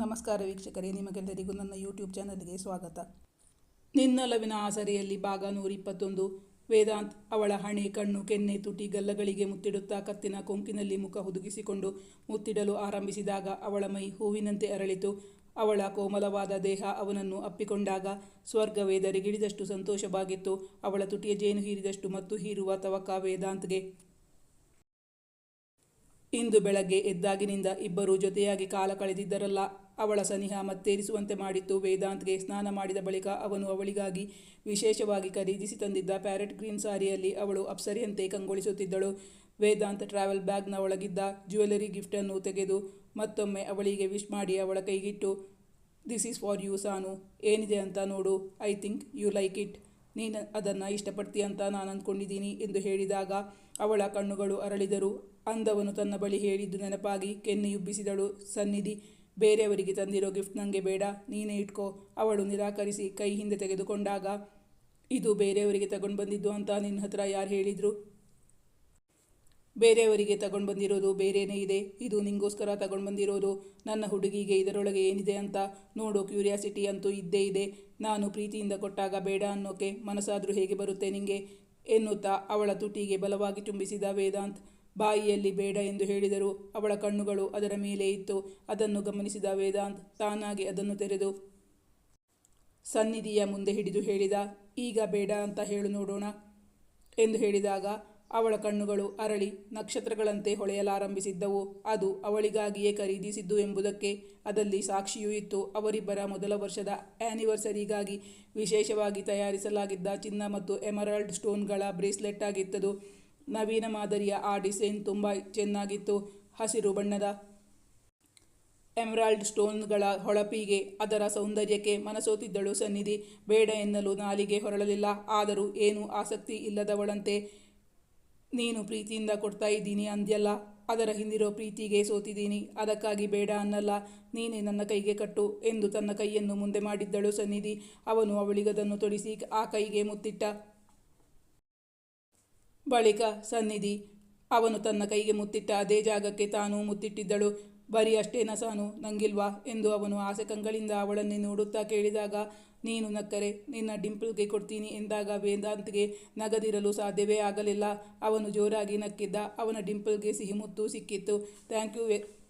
ನಮಸ್ಕಾರ ವೀಕ್ಷಕರೇ, ನಿಮಗೆಲ್ಲರಿಗೂ ನನ್ನ ಯೂಟ್ಯೂಬ್ ಚಾನಲ್ಗೆ ಸ್ವಾಗತ. ನಿನ್ನಲವಿನ ಆಸರೆಯಲ್ಲಿ ಭಾಗ ನೂರಿಪ್ಪತ್ತೊಂದು, ವೇದಾಂತ್ ಅವಳ ಹಣೆ ಕಣ್ಣು ಕೆನ್ನೆ ತುಟಿ ಗಲ್ಲಗಳಿಗೆ ಮುತ್ತಿಡುತ್ತಾ ಕತ್ತಿನ ಕೊಂಕಿನಲ್ಲಿ ಮುಖ ಹುದುಗಿಸಿಕೊಂಡು ಮುತ್ತಿಡಲು ಆರಂಭಿಸಿದಾಗ ಅವಳ ಮೈ ಹೂವಿನಂತೆ ಅರಳಿತು. ಅವಳ ಕೋಮಲವಾದ ದೇಹ ಅವನನ್ನು ಅಪ್ಪಿಕೊಂಡಾಗ ಸ್ವರ್ಗ ವೇದರಿಗಿಳಿದಷ್ಟು ಸಂತೋಷವಾಗಿತ್ತು. ಅವಳ ತುಟಿಯ ಜೇನು ಹೀರಿದಷ್ಟು ಮತ್ತು ಹೀರುವ ತವಕ ವೇದಾಂತ್ಗೆ ಇಂದು ಬೆಳಗ್ಗೆ ಎದ್ದಾಗಿನಿಂದ ಇಬ್ಬರೂ ಜೊತೆಯಾಗಿ ಕಾಲ ಕಳೆದಿದ್ದರಲ್ಲ, ಅವಳ ಸನಿಹ ಮತ್ತೇರಿಸುವಂತೆ ಮಾಡಿತ್ತು. ವೇದಾಂತ್ಗೆ ಸ್ನಾನ ಮಾಡಿದ ಬಳಿಕ ಅವನು ಅವಳಿಗಾಗಿ ವಿಶೇಷವಾಗಿ ಖರೀದಿಸಿ ತಂದಿದ್ದ ಪ್ಯಾರೆಟ್ ಗ್ರೀನ್ ಸಾರಿಯಲ್ಲಿ ಅವಳು ಅಪ್ಸರಿಯಂತೆ ಕಂಗೊಳಿಸುತ್ತಿದ್ದಳು. ವೇದಾಂತ್ ಟ್ರಾವೆಲ್ ಬ್ಯಾಗ್ನ ಒಳಗಿದ್ದ ಜ್ಯುವೆಲರಿ ಗಿಫ್ಟನ್ನು ತೆಗೆದು ಮತ್ತೊಮ್ಮೆ ಅವಳಿಗೆ ವಿಶ್ ಮಾಡಿ ಅವಳ ಕೈಗಿಟ್ಟು this is for you Sanu. ಏನಿದೆ ಅಂತ ನೋಡು. I think you like it ನೀನು ಅದನ್ನು ಇಷ್ಟಪಡ್ತೀಯ ಅಂತ ನಾನು ಅಂದ್ಕೊಂಡಿದ್ದೀನಿ ಎಂದು ಹೇಳಿದಾಗ ಅವಳ ಕಣ್ಣುಗಳು ಅರಳಿದರು. ಅಂದವನು ತನ್ನ ಬಳಿ ಹೇಳಿದ್ದು ನೆನಪಾಗಿ ಕೆನ್ನೆಯುಬ್ಬಿಸಿದಳು ಸನ್ನಿಧಿ, ಬೇರೆಯವರಿಗೆ ತಂದಿರೋ ಗಿಫ್ಟ್ ನನಗೆ ಬೇಡ, ನೀನೇ ಇಟ್ಕೋ. ಅವಳು ನಿರಾಕರಿಸಿ ಕೈ ಹಿಂದೆ ತೆಗೆದುಕೊಂಡಾಗ, ಇದು ಬೇರೆಯವರಿಗೆ ತಗೊಂಡು ಬಂದಿದ್ದು ಅಂತ ನಿನ್ನ ಹತ್ರ ಯಾರು ಹೇಳಿದರು? ಬೇರೆಯವರಿಗೆ ತಗೊಂಡು ಬಂದಿರೋದು ಬೇರೆಯೇ ಇದೆ, ಇದು ನಿಂಗೋಸ್ಕರ ತಗೊಂಡು ಬಂದಿರೋದು, ನನ್ನ ಹುಡುಗಿಗೆ ಇದರೊಳಗೆ ಏನಿದೆ ಅಂತ ನೋಡೋ ಕ್ಯೂರಿಯಾಸಿಟಿ ಅಂತೂ ಇದ್ದೇ ಇದೆ, ನಾನು ಪ್ರೀತಿಯಿಂದ ಕೊಟ್ಟಾಗ ಬೇಡ ಅನ್ನೋಕೆ ಮನಸ್ಸಾದರೂ ಹೇಗೆ ಬರುತ್ತೆ ನಿಂಗೆ? ಎನ್ನುತ್ತಾ ಅವಳ ತುಟಿಗೆ ಬಲವಾಗಿ ತುಂಬಿಸಿದ ವೇದಾಂತ್ ಬಾಯಿಯಲ್ಲಿ ಬೇಡ ಎಂದು ಹೇಳಿದರು. ಅವಳ ಕಣ್ಣುಗಳು ಅದರ ಮೇಲೆ ಇತ್ತು. ಅದನ್ನು ಗಮನಿಸಿದ ವೇದಾಂತ್ ತಾನಾಗಿ ಅದನ್ನು ತೆರೆದು ಸನ್ನಿಧಿಯ ಮುಂದೆ ಹಿಡಿದು ಹೇಳಿದ, ಈಗ ಬೇಡ ಅಂತ ಹೇಳು ನೋಡೋಣ ಎಂದು ಹೇಳಿದಾಗ, ಅವಳ ಕಣ್ಣುಗಳು ಅರಳಿ ನಕ್ಷತ್ರಗಳಂತೆ ಹೊಳೆಯಲಾರಂಭಿಸಿದ್ದವು. ಅದು ಅವಳಿಗಾಗಿಯೇ ಖರೀದಿಸಿದ್ದು ಎಂಬುದಕ್ಕೆ ಅದಲ್ಲಿ ಸಾಕ್ಷಿಯೂ ಇತ್ತು. ಅವರಿಬ್ಬರ ಮೊದಲ ವರ್ಷದ ಆ್ಯನಿವರ್ಸರಿಗಾಗಿ ವಿಶೇಷವಾಗಿ ತಯಾರಿಸಲಾಗಿದ್ದ ಚಿನ್ನ ಮತ್ತು ಎಮರಾಲ್ಡ್ ಸ್ಟೋನ್ಗಳ ಬ್ರೇಸ್ಲೆಟ್ ಆಗಿತ್ತದು. ನವೀನ ಮಾದರಿಯ ಆ ಡಿಸೈನ್ ತುಂಬ ಚೆನ್ನಾಗಿತ್ತು. ಹಸಿರು ಬಣ್ಣದ ಎಮರಾಲ್ಡ್ ಸ್ಟೋನ್ಗಳ ಹೊಳಪಿಗೆ ಅದರ ಸೌಂದರ್ಯಕ್ಕೆ ಮನಸೋತಿದ್ದಳು ಸನ್ನಿಧಿ. ಬೇಡ ಎನ್ನಲು ನಾಲಿಗೆ ಹೊರಳಲಿಲ್ಲ. ಆದರೂ ಏನೂ ಆಸಕ್ತಿ ಇಲ್ಲದವಳಂತೆ ನೀನು ಪ್ರೀತಿಯಿಂದ ಕೊಡ್ತಾ ಇದ್ದೀನಿ ಅಂದ್ಯಲ್ಲ. ಅದರ ಹಿಂದಿರೋ ಪ್ರೀತಿಗೆ ಸೋತಿದ್ದೀನಿ. ಅದಕ್ಕಾಗಿ ಬೇಡ ಅನ್ನಲ್ಲ. ನೀನೇ ನನ್ನ ಕೈಗೆ ಕಟ್ಟು ಎಂದು ತನ್ನ ಕೈಯನ್ನು ಮುಂದೆ ಮಾಡಿದ್ದಳು ಸನ್ನಿಧಿ. ಅವನು ಅವಳಿಗದನ್ನು ತೊಡಿಸಿ ಆ ಕೈಗೆ ಮುತ್ತಿಟ್ಟ. ಬಳಿಕ ಸನ್ನಿಧಿ, ಅವನು ತನ್ನ ಕೈಗೆ ಮುತ್ತಿಟ್ಟ ಅದೇ ಜಾಗಕ್ಕೆ ತಾನು ಮುತ್ತಿಟ್ಟಿದ್ದಳು. ಬರೀ ಅಷ್ಟೇ ನಸಾನು, ನಂಗಿಲ್ವಾ? ಎಂದು ಅವನು ಆಸೆ ಕಂಗಳಿಂದ ಅವಳನ್ನೇ ನೋಡುತ್ತಾ ಕೇಳಿದಾಗ, ನೀನು ನಕ್ಕರೆ, ನಿನ್ನ ಡಿಂಪಲ್ಗೆ ಕೊಡ್ತೀನಿ ಎಂದಾಗ ವೇದಾಂತ್ಗೆ ನಗದಿರಲು ಸಾಧ್ಯವೇ ಆಗಲಿಲ್ಲ. ಅವನು ಜೋರಾಗಿ ನಕ್ಕಿದ್ದ, ಅವನ ಡಿಂಪಲ್ಗೆ ಸಿಹಿ ಮುತ್ತು ಸಿಕ್ಕಿತ್ತು. ಥ್ಯಾಂಕ್ ಯು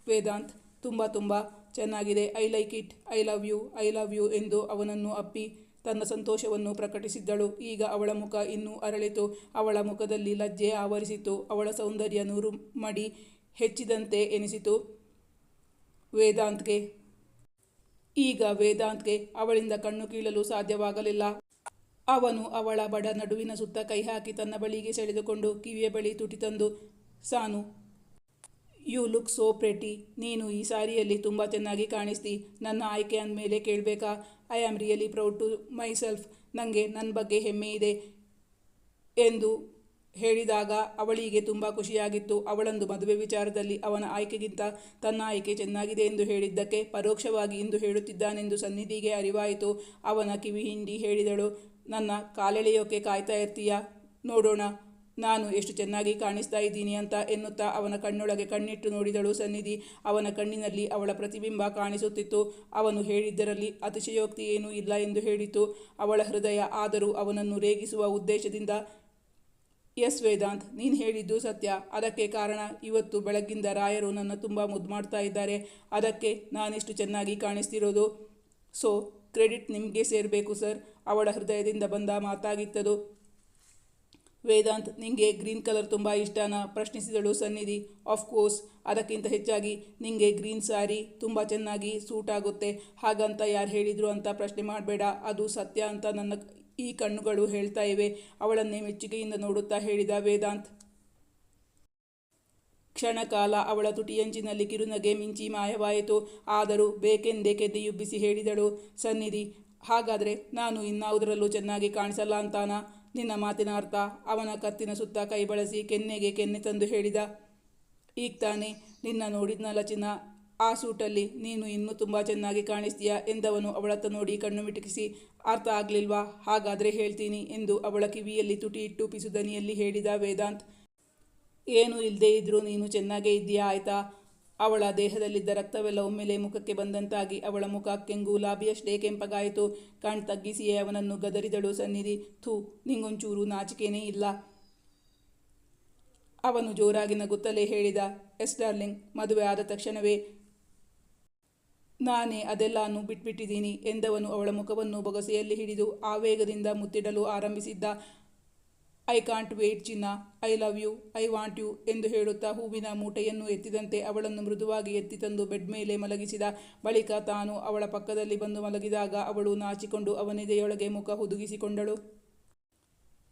ವೇದಾಂತ್, ತುಂಬ ತುಂಬ ಚೆನ್ನಾಗಿದೆ. I like it, I love you, I love you ಎಂದು ಅವನನ್ನು ಅಪ್ಪಿ ತನ್ನ ಸಂತೋಷವನ್ನು ಪ್ರಕಟಿಸಿದ್ದಳು. ಈಗ ಅವಳ ಮುಖ ಇನ್ನೂ ಅರಳಿತು. ಅವಳ ಮುಖದಲ್ಲಿ ಲಜ್ಜೆ ಆವರಿಸಿತು. ಅವಳ ಸೌಂದರ್ಯ ನೂರು ಮಡಿ ಹೆಚ್ಚಿದಂತೆ ಎನಿಸಿತು. ವೇದಾಂತ್ಗೆ. ಈಗ ವೇದಾಂತ್ಗೆ ಅವಳಿಂದ ಕಣ್ಣು ಕೀಳಲು ಸಾಧ್ಯವಾಗಲಿಲ್ಲ. ಅವನು ಅವಳ ಬಡ ನಡುವಿನ ಸುತ್ತ ಕೈ ಹಾಕಿ ತನ್ನ ಬಳಿಗೆ ಸೆಳೆದುಕೊಂಡು ಕಿವಿಯ ಬಳಿ ತುಟಿ ತಂದು, Sanu, you look so pretty. ನೀನು ಈ ಸಾರಿಯಲ್ಲಿ ತುಂಬ ಚೆನ್ನಾಗಿ ಕಾಣಿಸ್ತಿ. ನನ್ನ ಆಯ್ಕೆ ಅಂದಮೇಲೆ ಕೇಳಬೇಕಾ? I am really proud to myself ನನಗೆ ನನ್ನ ಬಗ್ಗೆ ಹೆಮ್ಮೆ ಇದೆ ಎಂದು ಹೇಳಿದಾಗ ಅವಳಿಗೆ ತುಂಬ ಖುಷಿಯಾಗಿತ್ತು. ಅವಳಂದು ಮದುವೆ ವಿಚಾರದಲ್ಲಿ ಅವನ ಆಯ್ಕೆಗಿಂತ ತನ್ನ ಆಯ್ಕೆ ಚೆನ್ನಾಗಿದೆ ಎಂದು ಹೇಳಿದ್ದಕ್ಕೆ ಪರೋಕ್ಷವಾಗಿ ಇಂದು ಹೇಳುತ್ತಿದ್ದಾನೆಂದು ಸನ್ನಿಧಿಗೆ ಅರಿವಾಯಿತು. ಅವನ ಕಿವಿ ಹಿಂಡಿ ಹೇಳಿದಳು, ನನ್ನ ಕಾಲೆಳೆಯೋಕೆ ಕಾಯ್ತಾ ಇರ್ತೀಯಾ? ನೋಡೋಣ. ನಾನು ಎಷ್ಟು ಚೆನ್ನಾಗಿ ಕಾಣಿಸ್ತಾ ಇದ್ದೀನಿ ಅಂತ ಎನ್ನುತ್ತಾ ಅವನ ಕಣ್ಣೊಳಗೆ ಕಣ್ಣಿಟ್ಟು ನೋಡಿದಳು ಸನ್ನಿಧಿ. ಅವನ ಕಣ್ಣಿನಲ್ಲಿ ಅವಳ ಪ್ರತಿಬಿಂಬ ಕಾಣಿಸುತ್ತಿತ್ತು. ಅವನು ಹೇಳಿದ್ದರಲ್ಲಿ ಅತಿಶಯೋಕ್ತಿ ಏನೂ ಇಲ್ಲ ಎಂದು ಹೇಳಿತು. ಅವಳ ಹೃದಯ ಆದರೂ ಅವನನ್ನು ರೇಗಿಸುವ ಉದ್ದೇಶದಿಂದ, ಎಸ್ ವೇದಾಂತ್, ನೀನು ಹೇಳಿದ್ದು ಸತ್ಯ. ಅದಕ್ಕೆ ಕಾರಣ, ಇವತ್ತು ಬೆಳಗ್ಗಿಂದ ರಾಯರು ನನ್ನ ತುಂಬ ಮುದ್ದು ಮಾಡ್ತಾ ಇದ್ದಾರೆ. ಅದಕ್ಕೆ ನಾನಿಷ್ಟು ಚೆನ್ನಾಗಿ ಕಾಣಿಸ್ತಿರೋದು? ಸೊ, ಕ್ರೆಡಿಟ್ ನಿಮಗೆ ಸೇರಬೇಕು ಸರ್. ಅವಳ ಹೃದಯದಿಂದ ಬಂದ ಮಾತಾಗಿತ್ತದು. ವೇದಾಂತ್, ನಿಂಗೆ ಗ್ರೀನ್ ಕಲರ್ ತುಂಬ ಇಷ್ಟನಾ? ಪ್ರಶ್ನಿಸಿದಳು ಸನ್ನಿಧಿ. ಕೋರ್ಸ್ ಅದಕ್ಕಿಂತ ಹೆಚ್ಚಾಗಿ, ನಿಂಗೆ ಗ್ರೀನ್ ಸ್ಯಾರಿ ತುಂಬ ಚೆನ್ನಾಗಿ ಸೂಟ್ ಆಗುತ್ತೆ. ಹಾಗಂತ ಯಾರು ಹೇಳಿದರು ಅಂತ ಪ್ರಶ್ನೆ ಮಾಡಬೇಡ. ಅದು ಸತ್ಯ ಅಂತ ನನ್ನ ಈ ಕಣ್ಣುಗಳು ಹೇಳ್ತಾ ಇವೆ. ಅವಳನ್ನೇ ಮೆಚ್ಚುಗೆಯಿಂದ ನೋಡುತ್ತಾ ಹೇಳಿದ ವೇದಾಂತ್. ಕ್ಷಣಕಾಲ ಅವಳ ತುಟಿಯಂಚಿನಲ್ಲಿ ಕಿರುನಗೆ ಮಿಂಚಿ ಮಾಯವಾಯಿತು. ಆದರೂ ಬೇಕೆಂದೇ ಕೆದ್ದೆಯುಬ್ಬಿಸಿ ಹೇಳಿದಳು ಸನ್ನಿಧಿ. ಹಾಗಾದರೆ ನಾನು ಇನ್ನಾವುದರಲ್ಲೂ ಚೆನ್ನಾಗಿ ಕಾಣಿಸಲ್ಲ ಅಂತಾನ? ನಿನ್ನ ಮಾತಿನ ಅರ್ಥ ಅವನ ಕತ್ತಿನ ಸುತ್ತ ಕೈ ಬಳಸಿ ಕೆನ್ನೆಗೆ ಕೆನ್ನೆ ತಂದು ಹೇಳಿದ. ಈಗ ತಾನೇ ನಿನ್ನ ನೋಡಿದ್ನಲ್ಲ ಚಿನ್ನ ಆ ಸೂಟಲ್ಲಿ ನೀನು ಇನ್ನೂ ತುಂಬ ಚೆನ್ನಾಗಿ ಕಾಣಿಸ್ತೀಯ ಎಂದವನು ಅವಳತ್ತ ನೋಡಿ ಕಣ್ಣು ಮಿಟುಕಿಸಿ, ಅರ್ಥ ಆಗಲಿಲ್ವಾ? ಹಾಗಾದರೆ ಹೇಳ್ತೀನಿ ಎಂದು ಅವಳ ಕಿವಿಯಲ್ಲಿ ತುಟಿ ಇಟ್ಟು ಪಿಸುದನಿಯಲ್ಲಿ ಹೇಳಿದ ವೇದಾಂತ್. ಏನು ಇಲ್ಲದೇ ಇದ್ದರೂ ನೀನು ಚೆನ್ನಾಗೇ ಇದ್ದೀಯಾ ಆಯ್ತಾ? ಅವಳ ದೇಹದಲ್ಲಿದ್ದ ರಕ್ತವೆಲ್ಲ ಒಮ್ಮೆಲೆ ಮುಖಕ್ಕೆ ಬಂದಂತಾಗಿ ಅವಳ ಮುಖ ಕೆಂಗು ಲಾಭಿಯಷ್ಟೇ ಕೆಂಪಗಾಯಿತು. ಕಣ್ ತಗ್ಗಿಸಿಯೇ ಅವನನ್ನು ಗದರಿದಳು ಸನ್ನಿಧಿ. ಥೂ, ನಿಂಗೊಂಚೂರು ನಾಚಿಕೆನೇ ಇಲ್ಲ. ಅವನು ಜೋರಾಗಿ ನಗುತ್ತಲೇ ಹೇಳಿದ, ಎಸ್ ಡಾರ್ಲಿಂಗ್, ಮದುವೆ ಆದ ತಕ್ಷಣವೇ ನಾನೇ ಅದೆಲ್ಲಾನು ಬಿಟ್ಬಿಟ್ಟಿದ್ದೀನಿ ಎಂದವನು ಅವಳ ಮುಖವನ್ನು ಬೊಗಸೆಯಲ್ಲಿ ಹಿಡಿದು ಆವೇಗದಿಂದ ಮುತ್ತಿಡಲು ಆರಂಭಿಸಿದ್ದ. ಐ ಕಾಂಟ್ ವೇಟ್ ಚಿನ್ನ. I love you I want you ಎಂದು ಹೇಳುತ್ತಾ ಹೂವಿನ ಮೂಟೆಯನ್ನು ಎತ್ತಿದಂತೆ ಅವಳನ್ನು ಮೃದುವಾಗಿ ಎತ್ತಿ ತಂದು ಬೆಡ್ ಮೇಲೆ ಮಲಗಿಸಿದ ಬಳಿಕ ತಾನು ಅವಳ ಪಕ್ಕದಲ್ಲಿ ಬಂದು ಮಲಗಿದಾಗ ಅವಳು ನಾಚಿಕೊಂಡು ಅವನಿದೆಯೊಳಗೆ ಮುಖ ಹುದುಗಿಸಿಕೊಂಡಳು.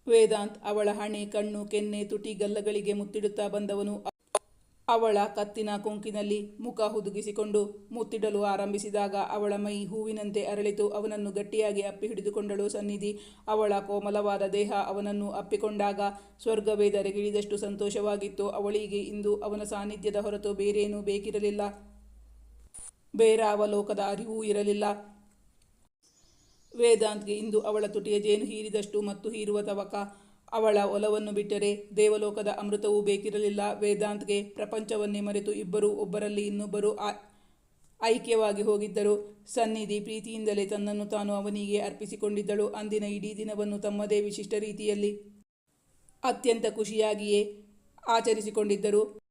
ವೇದಾಂತ್ ಅವಳ ಹಣೆ, ಕಣ್ಣು, ಕೆನ್ನೆ, ತುಟಿ, ಗಲ್ಲಗಳಿಗೆ ಮುತ್ತಿಡುತ್ತಾ ಬಂದವನು. ಅವಳ ಕತ್ತಿನ ಕೊಂಕಿನಲ್ಲಿ ಮುಖ ಹುದುಗಿಸಿಕೊಂಡು ಮುತ್ತಿಡಲು ಆರಂಭಿಸಿದಾಗ ಅವಳ ಮೈ ಹೂವಿನಂತೆ ಅರಳಿತು. ಅವನನ್ನು ಗಟ್ಟಿಯಾಗಿ ಅಪ್ಪಿ ಹಿಡಿದುಕೊಂಡಳು ಸನ್ನಿಧಿ. ಅವಳ ಕೋಮಲವಾದ ದೇಹ ಅವನನ್ನು ಅಪ್ಪಿಕೊಂಡಾಗ ಸ್ವರ್ಗವೇದರೆಗಿಳಿದಷ್ಟು ಸಂತೋಷವಾಗಿತ್ತು. ಅವಳಿಗೆ ಇಂದು ಅವನ ಸಾನ್ನಿಧ್ಯದ ಹೊರತು ಬೇರೇನೂ ಬೇಕಿರಲಿಲ್ಲ. ಬೇರಾವ ಲೋಕದ ಅರಿವೂ ಇರಲಿಲ್ಲ. ವೇದಾಂತ್ಗೆ ಇಂದು ಅವಳ ತುಟಿಯ ಜೇನು ಹೀರಿದಷ್ಟು ಮತ್ತು ಹೀರುವ ತವಕ ಅವಳ ಒಲವನ್ನು ಬಿಟ್ಟರೆ ದೇವಲೋಕದ ಅಮೃತವೂ ಬೇಕಿರಲಿಲ್ಲ. ವೇದಾಂತ್ಗೆ ಪ್ರಪಂಚವನ್ನೇ ಮರೆತು ಇಬ್ಬರು ಒಬ್ಬರಲ್ಲಿ ಇನ್ನೊಬ್ಬರು ಐಕ್ಯವಾಗಿ ಹೋಗಿದ್ದರು. ಸನ್ನಿಧಿ ಪ್ರೀತಿಯಿಂದಲೇ ತನ್ನನ್ನು ತಾನು ಅವನಿಗೆ ಅರ್ಪಿಸಿಕೊಂಡಿದ್ದಳು. ಅಂದಿನ ಇಡೀ ದಿನವನ್ನು ತಮ್ಮದೇ ವಿಶಿಷ್ಟ ರೀತಿಯಲ್ಲಿ ಅತ್ಯಂತ ಖುಷಿಯಾಗಿಯೇ ಆಚರಿಸಿಕೊಂಡಿದ್ದರು.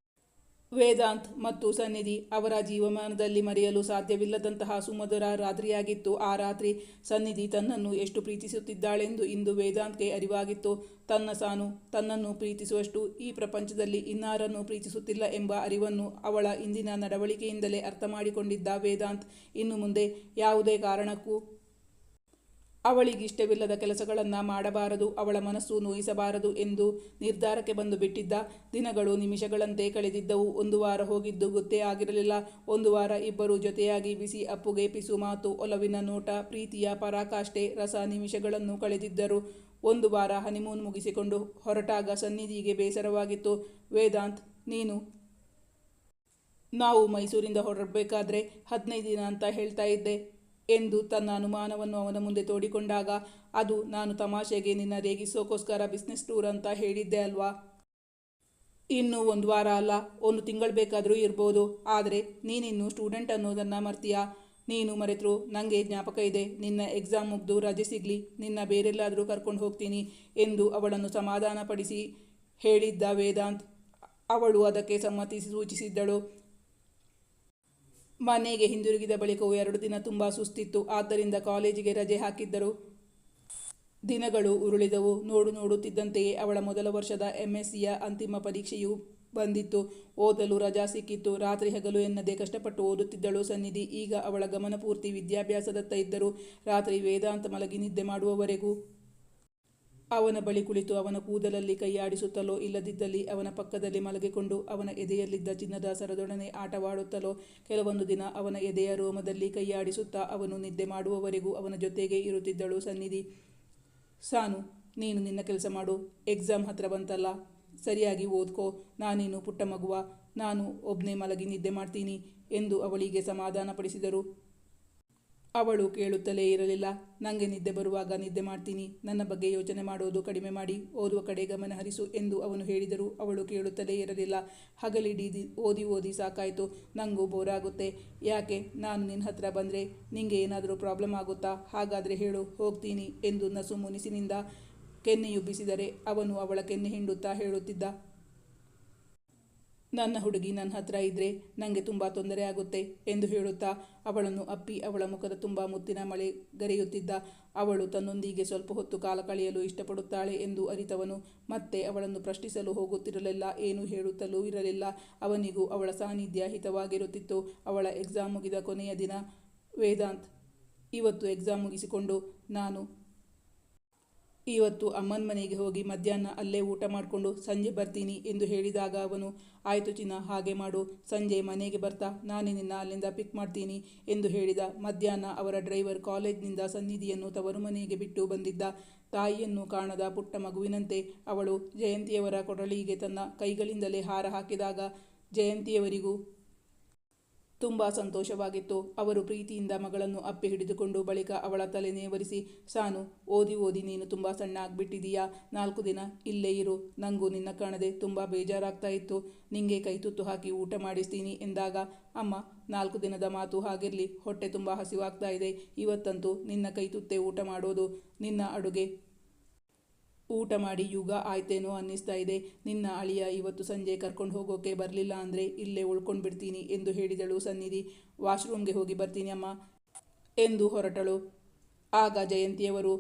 ವೇದಾಂತ್ ಮತ್ತು ಸನ್ನಿಧಿ ಅವರ ಜೀವಮಾನದಲ್ಲಿ ಮರೆಯಲು ಸಾಧ್ಯವಿಲ್ಲದಂತಹ ಸುಮಧುರ ರಾತ್ರಿಯಾಗಿತ್ತು. ಆ ರಾತ್ರಿ ಸನ್ನಿಧಿ ತನ್ನನ್ನು ಎಷ್ಟು ಪ್ರೀತಿಸುತ್ತಿದ್ದಾಳೆಂದು ಇಂದು ವೇದಾಂತ್ಗೆ ಅರಿವಾಗಿತ್ತು. ತನ್ನ ಸಾನು, ತನ್ನನ್ನು ಪ್ರೀತಿಸುವಷ್ಟು ಈ ಪ್ರಪಂಚದಲ್ಲಿ ಇನ್ನಾರನ್ನು ಪ್ರೀತಿಸುತ್ತಿಲ್ಲ ಎಂಬ ಅರಿವನ್ನು ಅವಳ ಇಂದಿನ ನಡವಳಿಕೆಯಿಂದಲೇ ಅರ್ಥ ಮಾಡಿಕೊಂಡಿದ್ದ ವೇದಾಂತ್ ಇನ್ನು ಮುಂದೆ ಯಾವುದೇ ಕಾರಣಕ್ಕೂ ಅವಳಿಗಿಷ್ಟವಿಲ್ಲದ ಕೆಲಸಗಳನ್ನು ಮಾಡಬಾರದು, ಅವಳ ಮನಸ್ಸು ನೋಯಿಸಬಾರದು ಎಂದು ನಿರ್ಧಾರಕ್ಕೆ ಬಂದು ಬಿಟ್ಟಿದ್ದ ದಿನಗಳು ನಿಮಿಷಗಳಂತೆ ಕಳೆದಿದ್ದವು. ಒಂದು ವಾರ ಹೋಗಿದ್ದು ಗೊತ್ತೇ ಆಗಿರಲಿಲ್ಲ. ಒಂದು ವಾರ ಇಬ್ಬರು ಜೊತೆಯಾಗಿ ಬಿಸಿ ಅಪ್ಪುಗೆ ಪಿಸು ಮಾತು, ಒಲವಿನ ನೋಟ, ಪ್ರೀತಿಯ ಪರಾಕಾಷ್ಠೆ, ರಸ ನಿಮಿಷಗಳನ್ನು ಕಳೆದಿದ್ದರು. ಒಂದು ವಾರ ಹನಿಮೂನ್ ಮುಗಿಸಿಕೊಂಡು ಹೊರಟಾಗ ಸನ್ನಿಧಿಗೆ ಬೇಸರವಾಗಿತ್ತು. ವೇದಾಂತ್, ನೀನು? ನಾವು ಮೈಸೂರಿಂದ ಹೊರಡಬೇಕಾದ್ರೆ ಹದಿನೈದು ದಿನ ಅಂತ ಹೇಳ್ತಾ ಇದ್ದೆ. ಎಂದು ತನ್ನ ಅನುಮಾನವನ್ನು ಅವನ ಮುಂದೆ ತೋಡಿಕೊಂಡಾಗ, ಅದು ನಾನು ತಮಾಷೆಗೆ ನಿನ್ನ ರೇಗಿಸೋಕೋಸ್ಕರ ಬಿಸ್ನೆಸ್ ಟೂರ್ ಅಂತ ಹೇಳಿದ್ದೆ ಅಲ್ವಾ? ಇನ್ನು ಒಂದು ವಾರ ಅಲ್ಲ, ಒಂದು ತಿಂಗಳು ಬೇಕಾದರೂ ಇರ್ಬೋದು. ಆದರೆ, ನೀನಿನ್ನು ಸ್ಟೂಡೆಂಟ್ ಅನ್ನೋದನ್ನು ಮರ್ತೀಯಾ? ನೀನು ಮರೆತರು? ನನಗೆ ಜ್ಞಾಪಕ ಇದೆ. ನಿನ್ನ ಎಕ್ಸಾಮ್ ಮುಗಿದು ರಜೆ ಸಿಗಲಿ. ನಿನ್ನ ಬೇರೆಲ್ಲಾದರೂ ಕರ್ಕೊಂಡು ಹೋಗ್ತೀನಿ ಎಂದು ಅವಳನ್ನು ಸಮಾಧಾನಪಡಿಸಿ ಹೇಳಿದ್ದ ವೇದಾಂತ್. ಅವಳು ಅದಕ್ಕೆ ಸಮ್ಮತಿಸಿ ಸೂಚಿಸಿದ್ದಳು. ಮನೆಗೆ ಹಿಂದಿರುಗಿದ ಬಳಿಕವೂ ಎರಡು ದಿನ ತುಂಬ ಸುಸ್ತಿತ್ತು. ಆದ್ದರಿಂದ ಕಾಲೇಜಿಗೆ ರಜೆ ಹಾಕಿದ್ದರು. ದಿನಗಳು ಉರುಳಿದವು. ನೋಡು ನೋಡುತ್ತಿದ್ದಂತೆಯೇ ಅವಳ ಮೊದಲ ವರ್ಷದ ಎಂ ಎಸ್ ಸಿಯ ಅಂತಿಮ ಪರೀಕ್ಷೆಯು ಬಂದಿತ್ತು. ಓದಲು ರಜಾ ಸಿಕ್ಕಿತ್ತು. ರಾತ್ರಿ ಹಗಲು ಎನ್ನದೆ ಕಷ್ಟಪಟ್ಟು ಓದುತ್ತಿದ್ದಳು ಸನ್ನಿಧಿ. ಈಗ ಅವಳ ಗಮನಪೂರ್ತಿ ವಿದ್ಯಾಭ್ಯಾಸದತ್ತ ಇದ್ದರು ರಾತ್ರಿ ವೇದಾಂತ ಮಲಗಿ ನಿದ್ದೆ ಮಾಡುವವರೆಗೂ ಅವನ ಬಳಿ ಕುಳಿತು ಅವನ ಕೂದಲಲ್ಲಿ ಕೈಯಾಡಿಸುತ್ತಲೋ ಇಲ್ಲದಿದ್ದಲ್ಲಿ ಅವನ ಪಕ್ಕದಲ್ಲಿ ಮಲಗಿಕೊಂಡು ಅವನ ಎದೆಯಲ್ಲಿದ್ದ ಚಿನ್ನದ ಸರದೊಡನೆ ಆಟವಾಡುತ್ತಲೋ ಕೆಲವೊಂದು ದಿನ ಅವನ ಎದೆಯ ರೋಮದಲ್ಲಿ ಕೈಯಾಡಿಸುತ್ತಾ ಅವನು ನಿದ್ದೆ ಮಾಡುವವರೆಗೂ ಅವನ ಜೊತೆಗೆ ಇರುತ್ತಿದ್ದಳು ಸನ್ನಿಧಿ. ಸಾನು, ನೀನು ನಿನ್ನ ಕೆಲಸ ಮಾಡು. ಎಕ್ಸಾಮ್ ಹತ್ರ ಬಂತಲ್ಲ. ಸರಿಯಾಗಿ ಓದ್ಕೋ. ನಾನೇನು ಪುಟ್ಟ ಮಗುವ ನಾನು ಒಬ್ಬನೇ ಮಲಗಿ ನಿದ್ದೆ ಮಾಡ್ತೀನಿ ಎಂದು ಅವಳಿಗೆ ಸಮಾಧಾನಪಡಿಸಿದರು. ಅವಳು ಕೇಳುತ್ತಲೇ ಇರಲಿಲ್ಲ. ನನಗೆ ನಿದ್ದೆ ಬರುವಾಗ ನಿದ್ದೆ ಮಾಡ್ತೀನಿ. ನನ್ನ ಬಗ್ಗೆ ಯೋಚನೆ ಮಾಡೋದು ಕಡಿಮೆ ಮಾಡಿ, ಓದುವ ಕಡೆ ಗಮನ ಹರಿಸು ಎಂದು ಅವನು ಹೇಳಿದರು ಅವಳು ಕೇಳುತ್ತಲೇ ಇರಲಿಲ್ಲ. ಹಗಲಿಡಿ ಓದಿ ಓದಿ ಸಾಕಾಯಿತು. ನನಗೂ ಬೋರಾಗುತ್ತೆ. ಯಾಕೆ? ನಾನು ನಿನ್ನ ಹತ್ರ ಬಂದರೆ ನಿಂಗೆ ಏನಾದರೂ ಪ್ರಾಬ್ಲಮ್ ಆಗುತ್ತಾ? ಹಾಗಾದರೆ ಹೇಳು, ಹೋಗ್ತೀನಿ ಎಂದು ನಸು ಮುನಿಸಿನಿಂದ ಕೆನ್ನೆಯುಬ್ಬಿಸಿದರೆ ಅವನು ಅವಳ ಕೆನ್ನೆ ಹಿಂಡುತ್ತಾ ಹೇಳುತ್ತಿದ್ದ. ನನ್ನ ಹುಡುಗಿ ನನ್ನ ಹತ್ರ ಇದ್ದರೆ ನನಗೆ ತುಂಬ ತೊಂದರೆ ಆಗುತ್ತೆ ಎಂದು ಹೇಳುತ್ತಾ ಅವಳನ್ನು ಅಪ್ಪಿ ಅವಳ ಮುಖದ ತುಂಬ ಮುತ್ತಿನ ಮಳೆ ಗರೆಯುತ್ತಿದ್ದ. ಅವಳು ತನ್ನೊಂದಿಗೆ ಸ್ವಲ್ಪ ಹೊತ್ತು ಕಾಲ ಕಳೆಯಲು ಇಷ್ಟಪಡುತ್ತಾಳೆ ಎಂದು ಅರಿತವನು. ಮತ್ತೆ ಅವಳನ್ನು ಪ್ರಶ್ನಿಸಲು ಹೋಗುತ್ತಿರಲಿಲ್ಲ, ಏನು ಹೇಳುತ್ತಲೂ ಇರಲಿಲ್ಲ. ಅವನಿಗೂ ಅವಳ ಸಾನ್ನಿಧ್ಯ ಹಿತವಾಗಿರುತ್ತಿತ್ತು. ಅವಳ ಎಕ್ಸಾಮ್ ಮುಗಿದ ಕೊನೆಯ ದಿನ ವೇದಾಂತ್, ಇವತ್ತು ಎಕ್ಸಾಮ್ ಮುಗಿಸಿಕೊಂಡು ನಾನು ಇವತ್ತು ಅಮ್ಮನ ಮನೆಗೆ ಹೋಗಿ ಮಧ್ಯಾಹ್ನ ಅಲ್ಲೇ ಊಟ ಮಾಡಿಕೊಂಡು ಸಂಜೆ ಬರ್ತೀನಿ ಎಂದು ಹೇಳಿದಾಗ ಅವನು, ಆಯಿತು ಚಿನ್ನ, ಹಾಗೆ ಮಾಡು. ಸಂಜೆ ಮನೆಗೆ ಬರ್ತಾ, ನಾನೇ ನಿನ್ನ ಅಲ್ಲಿಂದ ಪಿಕ್ ಮಾಡ್ತೀನಿ ಎಂದು ಹೇಳಿದ. ಮಧ್ಯಾಹ್ನ ಅವರ ಡ್ರೈವರ್ ಕಾಲೇಜ್ನಿಂದ ಸನ್ನಿಧಿಯನ್ನು ತವರು ಮನೆಗೆ ಬಿಟ್ಟು ಬಂದಿದ್ದ. ತಾಯಿಯನ್ನು ಕಾಣದ ಪುಟ್ಟ ಮಗುವಿನಂತೆ ಅವಳು ಜಯಂತಿಯವರ ಕೊಡಲಿಗೆ ತನ್ನ ಕೈಗಳಿಂದಲೇ ಹಾರ ಹಾಕಿದಾಗ ಜಯಂತಿಯವರಿಗೂ ತುಂಬ ಸಂತೋಷವಾಗಿತ್ತು. ಅವರು ಪ್ರೀತಿಯಿಂದ ಮಗಳನ್ನು ಅಪ್ಪಿ ಹಿಡಿದುಕೊಂಡು ಬಳಿಕ ಅವಳ ತಲೆ ನೇವರಿಸಿ, ಸಾನು, ಓದಿ ಓದಿ, ನೀನು ತುಂಬ ಸಣ್ಣ ಆಗ್ಬಿಟ್ಟಿದೀಯಾ ನಾಲ್ಕು ದಿನ ಇಲ್ಲೇ ಇರು. ನಂಗೂ ನಿನ್ನ ಕಾಣದೆ ತುಂಬ ಬೇಜಾರಾಗ್ತಾ ಇತ್ತು. ನಿಂಗೆ ಕೈ ತುತ್ತು ಹಾಕಿ ಊಟ ಮಾಡಿಸ್ತೀನಿ ಎಂದಾಗ, ಅಮ್ಮ, ನಾಲ್ಕು ದಿನದ ಮಾತು ಹಾಗಿರಲಿ. ಹೊಟ್ಟೆ ತುಂಬ ಹಸಿವಾಗ್ತಾ ಇದೆ. ಇವತ್ತಂತೂ ನಿನ್ನ ಕೈ ತುತ್ತೆ ಊಟ ಮಾಡೋದು ನಿನ್ನ ಅಡುಗೆ ಊಟ ಮಾಡಿ ಯುಗ ಆಯ್ತೇನೋ ಅನ್ನಿಸ್ತಾ ಇದೆ. ನಿನ್ನ ಅಳಿಯ ಇವತ್ತು ಸಂಜೆ ಕರ್ಕೊಂಡು ಹೋಗೋಕೆ ಬರಲಿಲ್ಲ ಅಂದರೆ ಇಲ್ಲೇ ಉಳ್ಕೊಂಡು ಬಿಡ್ತೀನಿ ಎಂದು ಹೇಳಿದಳು ಸನ್ನಿಧಿ. ವಾಶ್ರೂಮ್ಗೆ ಹೋಗಿ ಬರ್ತೀನಿ ಅಮ್ಮ ಎಂದು ಹೊರಟಳು. ಆಗ ಜಯಂತಿಯವರು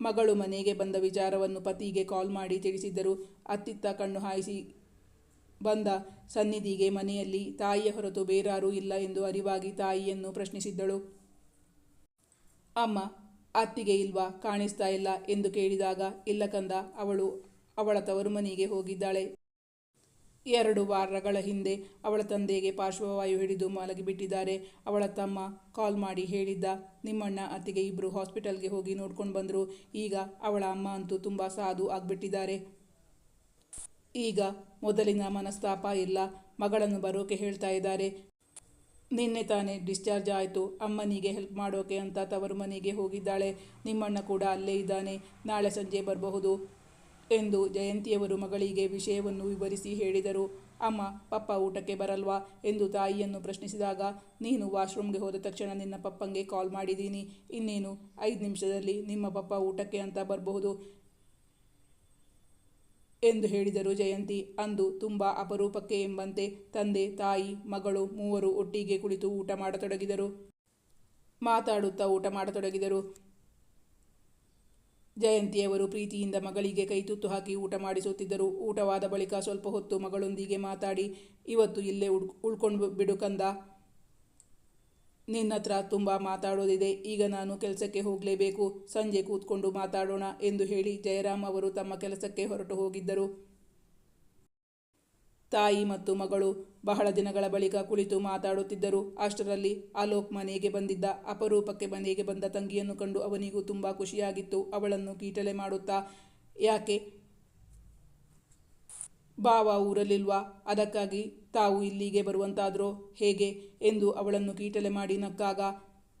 ಮಗಳು ಮನೆಗೆ ಬಂದ ವಿಚಾರವನ್ನು ಪತಿಗೆ ಕಾಲ್ ಮಾಡಿ ತಿಳಿಸಿದ್ದರು. ಅತ್ತಿತ್ತ ಕಣ್ಣು ಹಾಯಿಸಿ, ಬಂದ ಸನ್ನಿಧಿಗೆ ಮನೆಯಲ್ಲಿ ತಾಯಿಯ ಹೊರತು ಬೇರಾರೂ ಇಲ್ಲ ಎಂದು ಅರಿವಾಗಿ ತಾಯಿಯನ್ನು ಪ್ರಶ್ನಿಸಿದ್ದಳು. ಅಮ್ಮ ಅತ್ತಿಗೆ ಇಲ್ವಾ, ಕಾಣಿಸ್ತಾ ಇಲ್ಲ ಎಂದು ಕೇಳಿದಾಗ, ಇಲ್ಲ ಕಂದ, ಅವಳು ಅವಳ ತವರು ಮನೆಗೆ ಹೋಗಿದ್ದಾಳೆ. ಎರಡು ವಾರಗಳ ಹಿಂದೆ ಅವಳ ತಂದೆಗೆ ಪಾರ್ಶ್ವವಾಯು ಹಿಡಿದು ಮಲಗಿಬಿಟ್ಟಿದ್ದಾರೆ ಅವಳ ತಮ್ಮ ಕಾಲ್ ಮಾಡಿ ಹೇಳಿದ್ದ, ನಿಮ್ಮಣ್ಣ ಅತ್ತಿಗೆ ಇಬ್ಬರು ಹಾಸ್ಪಿಟಲ್ಗೆ ಹೋಗಿ ನೋಡ್ಕೊಂಡು ಬಂದರು. ಈಗ ಅವಳ ಅಮ್ಮ ಅಂತೂ ತುಂಬ ಸಾಧು ಆಗಿಬಿಟ್ಟಿದ್ದಾರೆ. ಈಗ ಮೊದಲಿನ ಮನಸ್ತಾಪ ಇಲ್ಲ. ಮಗಳನ್ನು ಬರೋಕೆ ಹೇಳ್ತಾ ಇದ್ದಾರೆ. ನಿನ್ನೆ ತಾನೇ ಡಿಸ್ಚಾರ್ಜ್ ಆಯಿತು. ಅಮ್ಮನಿಗೆ ಹೆಲ್ಪ್ ಮಾಡೋಕೆ ಅಂತ ತವರು ಮನೆಗೆ ಹೋಗಿದ್ದಾಳೆ. ನಿಮ್ಮಣ್ಣ ಕೂಡ ಅಲ್ಲೇ ಇದ್ದಾನೆ. ನಾಳೆ ಸಂಜೆ ಬರಬಹುದು ಎಂದು ಜಯಂತಿಯವರು ಮಗಳಿಗೆ ವಿಷಯವನ್ನು ವಿವರಿಸಿ ಹೇಳಿದರು. ಅಮ್ಮ, ಪಪ್ಪ ಊಟಕ್ಕೆ ಬರಲ್ವಾ ಎಂದು ತಾಯಿಯನ್ನು ಪ್ರಶ್ನಿಸಿದಾಗ, ನೀನು ವಾಶ್ರೂಮ್ಗೆ ಹೋದ ತಕ್ಷಣ ನಿನ್ನ ಪಪ್ಪಂಗೆ ಕಾಲ್ ಮಾಡಿದ್ದೀನಿ. ಇನ್ನೇನು, ಐದು ನಿಮಿಷದಲ್ಲಿ ನಿಮ್ಮ ಪಪ್ಪ ಊಟಕ್ಕೆ ಅಂತ ಬರಬಹುದು. ಎಂದು ಹೇಳಿದರು ಜಯಂತಿ. ಅಂದು ತುಂಬ ಅಪರೂಪಕ್ಕೆ ಎಂಬಂತೆ ತಂದೆ, ತಾಯಿ, ಮಗಳು ಮೂವರು ಒಟ್ಟಿಗೆ ಕುಳಿತು ಊಟ ಮಾಡತೊಡಗಿದರು. ಮಾತಾಡುತ್ತಾ ಊಟ ಮಾಡತೊಡಗಿದರು. ಜಯಂತಿಯವರು ಪ್ರೀತಿಯಿಂದ ಮಗಳಿಗೆ ಕೈ ತುತ್ತು ಹಾಕಿ ಊಟ ಮಾಡಿಸುತ್ತಿದ್ದರು. ಊಟವಾದ ಬಳಿಕ ಸ್ವಲ್ಪ ಹೊತ್ತು ಮಗಳೊಂದಿಗೆ ಮಾತಾಡಿ, ಇವತ್ತು ಇಲ್ಲೇ ಉಳ್ ಉಳ್ಕೊಂಡು ಬಿಡು ಕಂದ. ನಿನ್ನ ಹತ್ರ ತುಂಬ ಮಾತಾಡೋದಿದೆ, ಈಗ ನಾನು ಕೆಲಸಕ್ಕೆ ಹೋಗಲೇಬೇಕು, ಸಂಜೆ ಕೂತ್ಕೊಂಡು ಮಾತಾಡೋಣ ಎಂದು ಹೇಳಿ ಜಯರಾಮ್ ಅವರು ತಮ್ಮ ಕೆಲಸಕ್ಕೆ ಹೊರಟು ಹೋಗಿದ್ದರು. ತಾಯಿ ಮತ್ತು ಮಗಳು ಬಹಳ ದಿನಗಳ ಬಳಿಕ ಕುಳಿತು ಮಾತಾಡುತ್ತಿದ್ದರು. ಅಷ್ಟರಲ್ಲಿ ಅಲೋಕ್ ಮನೆಗೆ ಬಂದಿದ್ದ, ಅಪರೂಪಕ್ಕೆ ಮನೆಗೆ ಬಂದ ತಂಗಿಯನ್ನು ಕಂಡು ಅವನಿಗೂ ತುಂಬ ಖುಷಿಯಾಗಿತ್ತು. ಅವಳನ್ನು ಕೀಟಲೆ ಮಾಡುತ್ತಾ, ಯಾಕೆ? ಬಾವ ಊರಲ್ಲಿಲ್ವಾ? ಅದಕ್ಕಾಗಿ ತಾವು ಇಲ್ಲಿಗೆ ಬರುವಂತಾದ್ರೋ ಹೇಗೆ ಎಂದು ಅವಳನ್ನು ಕೀಟಲೆ ಮಾಡಿ ನಕ್ಕಾಗ,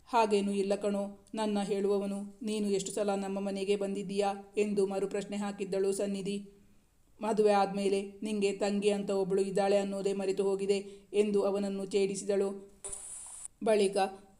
ಹಾಗೇನು ಇಲ್ಲ ಕಣೋ, ನನ್ನ ಹೇಳುವವನು, ನೀನು ಎಷ್ಟು ಸಲ ನಮ್ಮ ಮನೆಗೆ ಬಂದಿದ್ದೀಯಾ ಎಂದು ಮರುಪ್ರಶ್ನೆ ಹಾಕಿದ್ದಳು ಸನ್ನಿಧಿ. ಮದುವೆ ಆದಮೇಲೆ ನಿಂಗೆ ತಂಗಿ ಅಂತ ಒಬ್ಬಳು ಇದ್ದಾಳೆ ಅನ್ನೋದೇ ಮರೆತು ಹೋಗಿದೆ ಎಂದು ಅವನನ್ನು ಛೇಡಿಸಿದಳು. ಬಳಿಕ,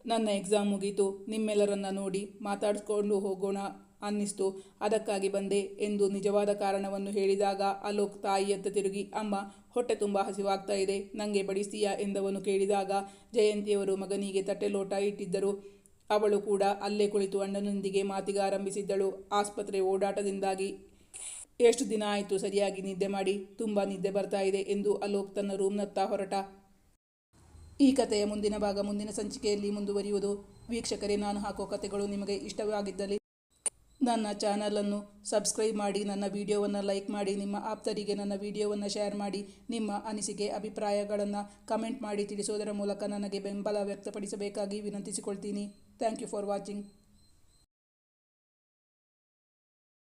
ನನ್ನ ಎಕ್ಸಾಮ್ ಮುಗೀತು, ನಿಮ್ಮೆಲ್ಲರನ್ನ ನೋಡಿ ಮಾತಾಡಿಸ್ಕೊಂಡು ಹೋಗೋಣ. ಅನ್ನಿಸ್ತು. ಅದಕ್ಕಾಗಿ ಬಂದೆ ಎಂದು ನಿಜವಾದ ಕಾರಣವನ್ನು ಹೇಳಿದಾಗ ಅಲೋಕ್ ತಾಯಿಯತ್ತ ತಿರುಗಿ, ಅಮ್ಮ, ಹೊಟ್ಟೆ ತುಂಬ ಹಸಿವಾಗ್ತಾ ಇದೆ. ನನಗೆ ಬಡಿಸ್ತೀಯಾ? ಎಂದವನು ಕೇಳಿದಾಗ ಜಯಂತಿಯವರು ಮಗನಿಗೆ ತಟ್ಟೆ ಲೋಟ ಇಟ್ಟಿದ್ದರು. ಅವಳು ಕೂಡ ಅಲ್ಲೇ ಕುಳಿತು ಅಣ್ಣನೊಂದಿಗೆ ಮಾತಿಗೆ ಆರಂಭಿಸಿದ್ದಳು. ಆಸ್ಪತ್ರೆ ಓಡಾಟದಿಂದಾಗಿ ಎಷ್ಟು ದಿನ ಆಯಿತು? ಸರಿಯಾಗಿ ನಿದ್ದೆ ಮಾಡಿ. ತುಂಬ ನಿದ್ದೆ ಬರ್ತಾ ಇದೆ ಎಂದು ಅಲೋಕ್ ತನ್ನ ರೂಮ್ನತ್ತ ಹೊರಟ. ಈ ಕಥೆಯ ಮುಂದಿನ ಭಾಗ ಮುಂದಿನ ಸಂಚಿಕೆಯಲ್ಲಿ ಮುಂದುವರಿಯುವುದು. ವೀಕ್ಷಕರೇ, ನಾನು ಹಾಕೋ ಕಥೆಗಳು ನಿಮಗೆ ಇಷ್ಟವಾಗಿದ್ದಲ್ಲಿ ನನ್ನ ಚಾನಲನ್ನು ಸಬ್ಸ್ಕ್ರೈಬ್ ಮಾಡಿ, ನನ್ನ ವಿಡಿಯೋವನ್ನು ಲೈಕ್ ಮಾಡಿ, ನಿಮ್ಮ ಆಪ್ತರಿಗೆ ನನ್ನ ವಿಡಿಯೋವನ್ನು ಶೇರ್ ಮಾಡಿ, ನಿಮ್ಮ ಅನಿಸಿಕೆ, ಅಭಿಪ್ರಾಯಗಳನ್ನು ಕಮೆಂಟ್ ಮಾಡಿ ತಿಳಿಸೋದರ ಮೂಲಕ ನನಗೆ ಬೆಂಬಲ ವ್ಯಕ್ತಪಡಿಸಬೇಕಾಗಿ ವಿನಂತಿಸಿಕೊಳ್ತೀನಿ. Thank you for watching